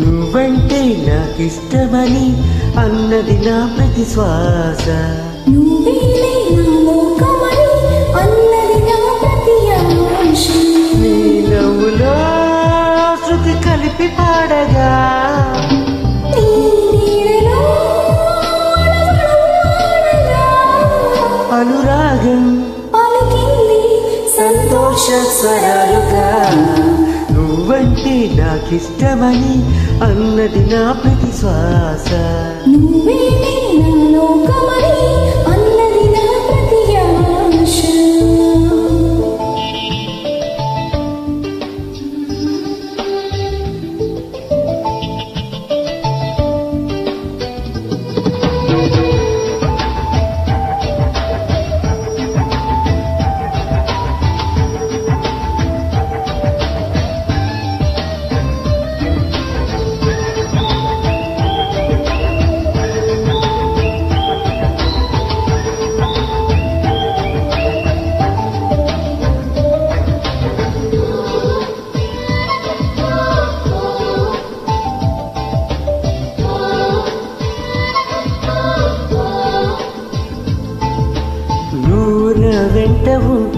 నువ్వంటే నాకిష్టమని అన్నది నా ప్రతి శ్వాస. నా నవ్వులో శృతి కలిపి పాడగా. అనురాగం పలికింది సంతోష స్వరాలుగా. నాకిష్టమని అన్నది నా ప్రతి శ్వాస. నువ్వే నా లోకమని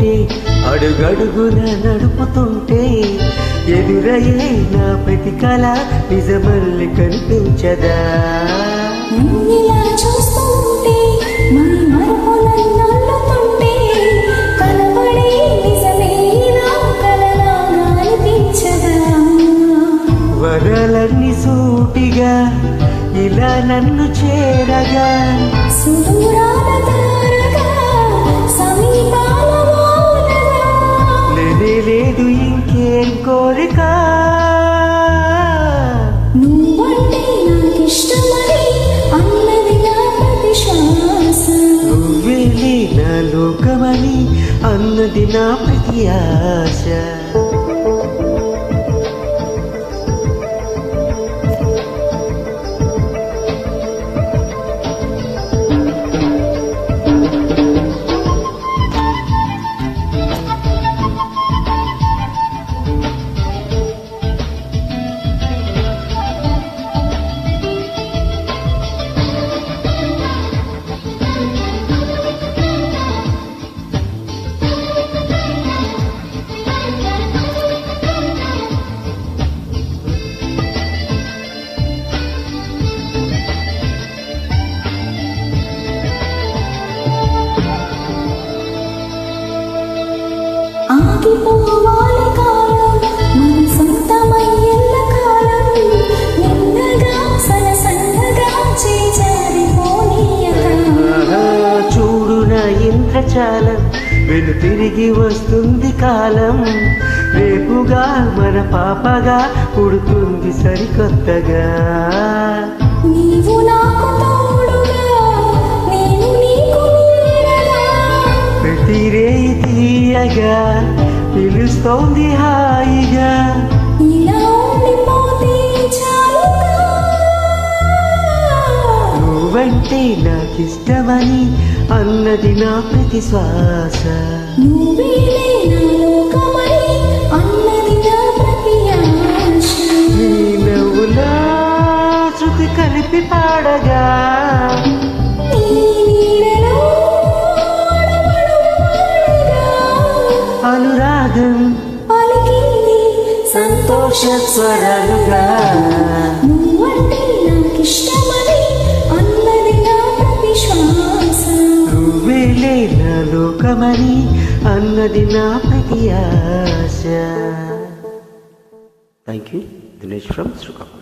ఉంటే అడుగడుగున నడుపుతుంటే ఎదురయ్యే నా ప్రతి కళ నిజమల్లి కనిపించదా? చూస్తుంటే వరలన్నీ సూటిగా ఇలా నన్ను చేరగా. సుదూరాల లేదు ఇంకేం కోరిక? నువ్వంటే నాకిష్టమని అన్నది నా ప్రతి శ్వాస నువ్వేలే నా లోకమని అన్నది నా ప్రతి ఆశ. ఆగిపోవాలి కాలం మన సొంతమయ్యేళ్ళ కాలం నిన్నగా సనసన్నగా చేజారిపోనీయక ఆహా, చూడు నా ఇంద్రచాలం వెను తిరిగి వస్తుంది కాలం. రేపుగా మన పాపగా పుడుతుంది సరికొత్తగా. నీవు నాకు తోడుగా నేను నీకు నీడగా ప్రతి రేయి తీయగా పిలుస్తోంది హాయిగా. నువ్వంటే నాకిష్టమని అన్నది నా ప్రతి శ్వాస. సంతోష స్వరాలుగా నువ్వంటే నాకిష్టమని అన్నది నా ప్రతి శ్వాస నువ్వేలే నా లోకమని అన్నది నా ప్రతి ఆశ. Thank you Dinesh from Srikakulam